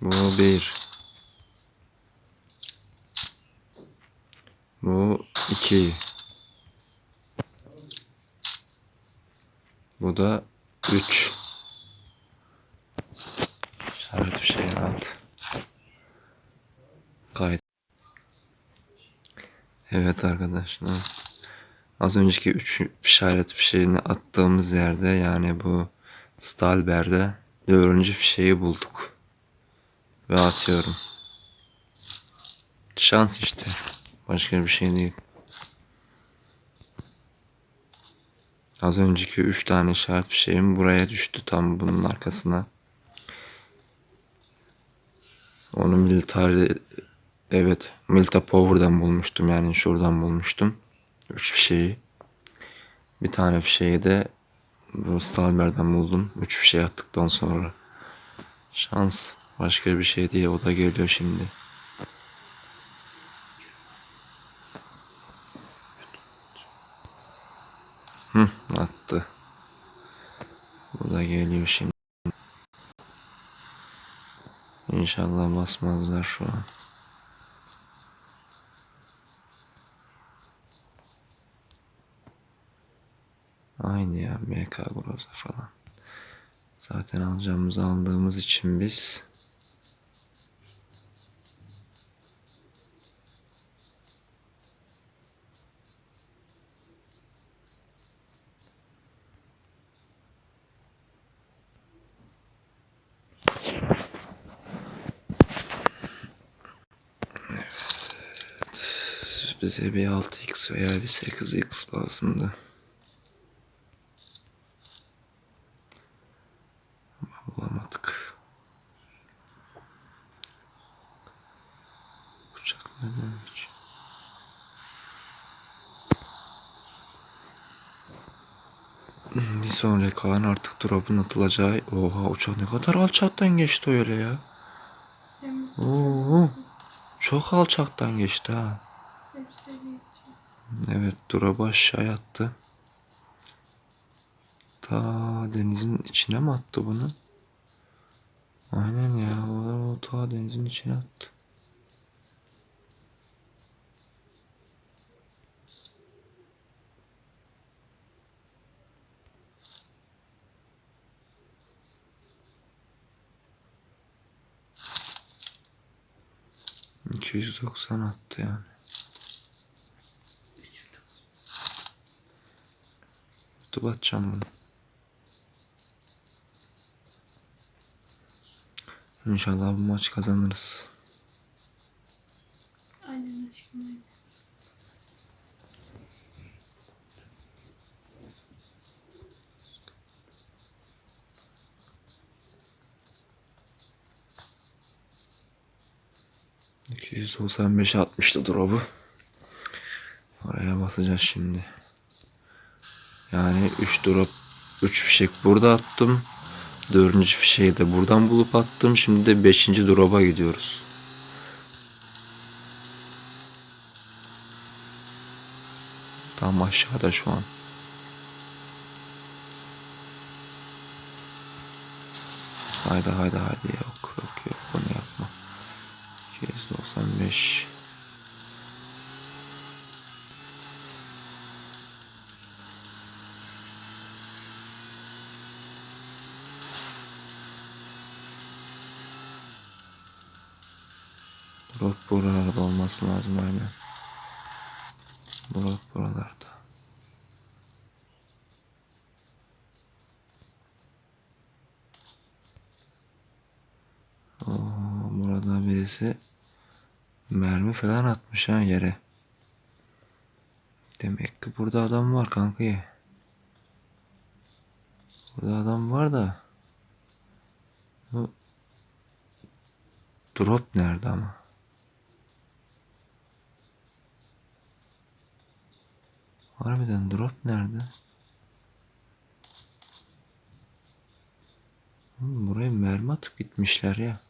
Bu bir. Bu iki. Bu da üç. İşaret bir şey at. Kayıt. Evet arkadaşlar. Az önceki üç işaret fişeğini attığımız yerde yani bu Stalber'de dördüncü fişeği bulduk. Ve atıyorum. Şans işte. Başka bir şey değil. Az önceki 3 tane işaret fişeğim buraya düştü tam bunun arkasına. Onu military evet Milta Power'dan bulmuştum yani şuradan bulmuştum. 3 fişeği. Bir tane fişeği de Stalmer'den buldum. 3 fişeği attıktan sonra. Şans başka bir şey değil o da geliyor şimdi. Hı, attı. Bu da geliyor şimdi. İnşallah basmazlar şu an. Aynı ya MK Groza falan. Zaten alacağımızı aldığımız için biz bize bir 6x veya bir 8x lazımdı. Ama bulamadık. Uçak nereden geçiyor? Bir sonraki an artık drop'un atılacağı... Oha uçak ne kadar alçaktan geçti öyle ya. Oo, çok alçaktan geçti ha. Evet drop'u aşağıya attı. Ta denizin içine mi attı bunu? Aynen ya o, o ta denizin içine attı. İki yüz doksan attı yani. YouTube atacağım bunu. İnşallah bu maç kazanırız. Aynen aşkım aynen. %95 atmıştı drop'u. Oraya basacağız şimdi. Yani 3 drop 3 fişek burada attım. 4. fişeği de buradan bulup attım. Şimdi de 5. drop'a gidiyoruz. Tam aşağıda şu an. Haydi haydi haydi yok yok yok bunu yapma. 295 Drop buralarda olması lazım aynen. Drop buralarda. Oo, burada birisi mermi falan atmış ha yere. Demek ki burada adam var kanka. Burada adam var da. Bu drop nerede ama? Harbiden drop nerede? Buraya mermi atıp gitmişler ya.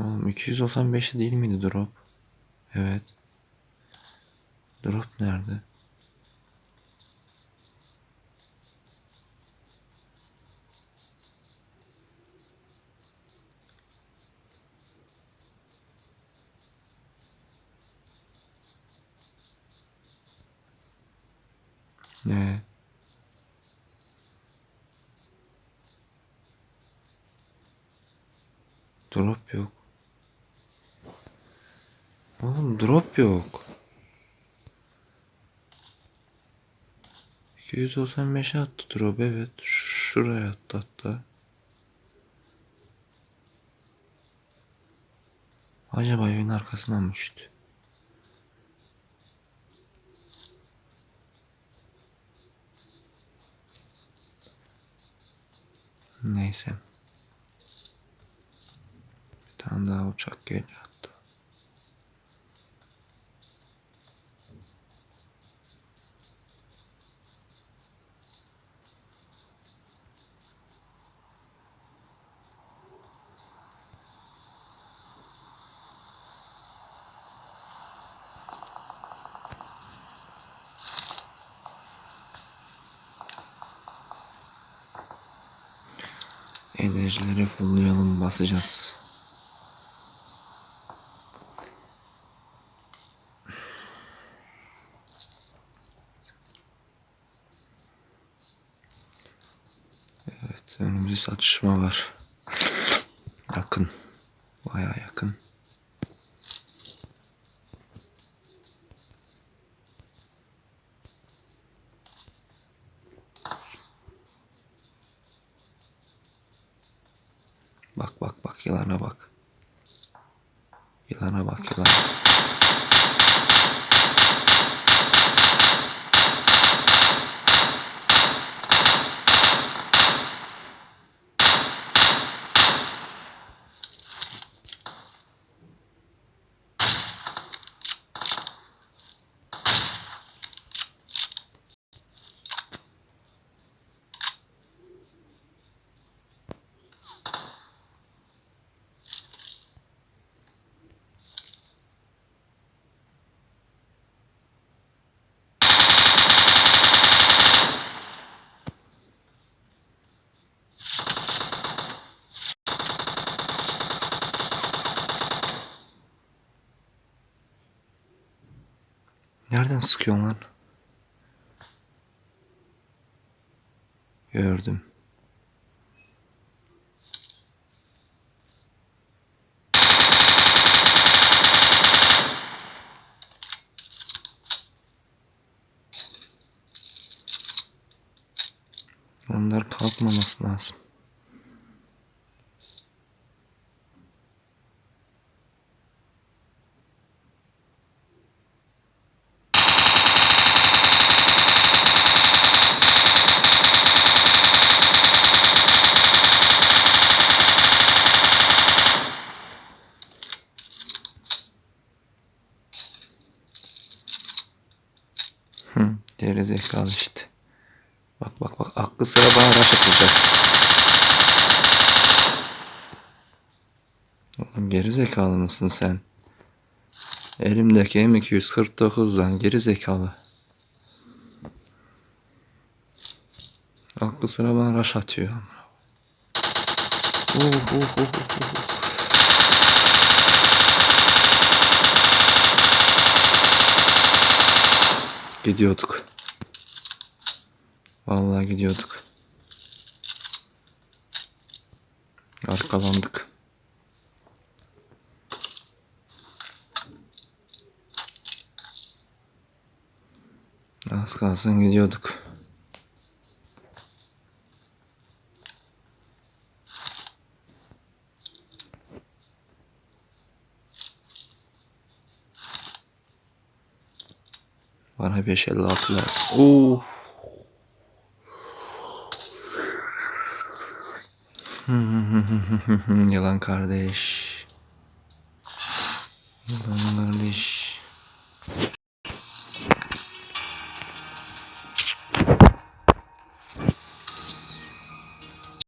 Oğlum 295 değil miydi drop? Evet. Drop nerede? Ne? Drop yok. Oğlum drop yok. 295'e attı drop evet. Şuraya attı hatta. Acaba evin arkasından mı düştü? Neyse. Bir tane daha uçak geliyor hatta. Enerjileri fulllayalım basacağız. Evet önümüzde satışma var. Yakın. Baya yakın. Bak bak bak yılana bak. Yılana bak yılana. Nereden sıkıyorsun lan? Gördüm. Onlar kalkmaması lazım. Hı, geri zekalı işte. Bak bak bak aklı sıra bana raş atacak. Oğlum geri zekalı mısın sen? Elimdeki M249'dan geri zekalı. Aklı sıra bana raş atıyor. Oh, oh, oh, oh, oh. Gidiyorduk. Vallahi gidiyorduk. Arkalandık. Az kalsın gidiyorduk. Bana 556 lazım. Oo. Yalan kardeş. Yalan kardeş.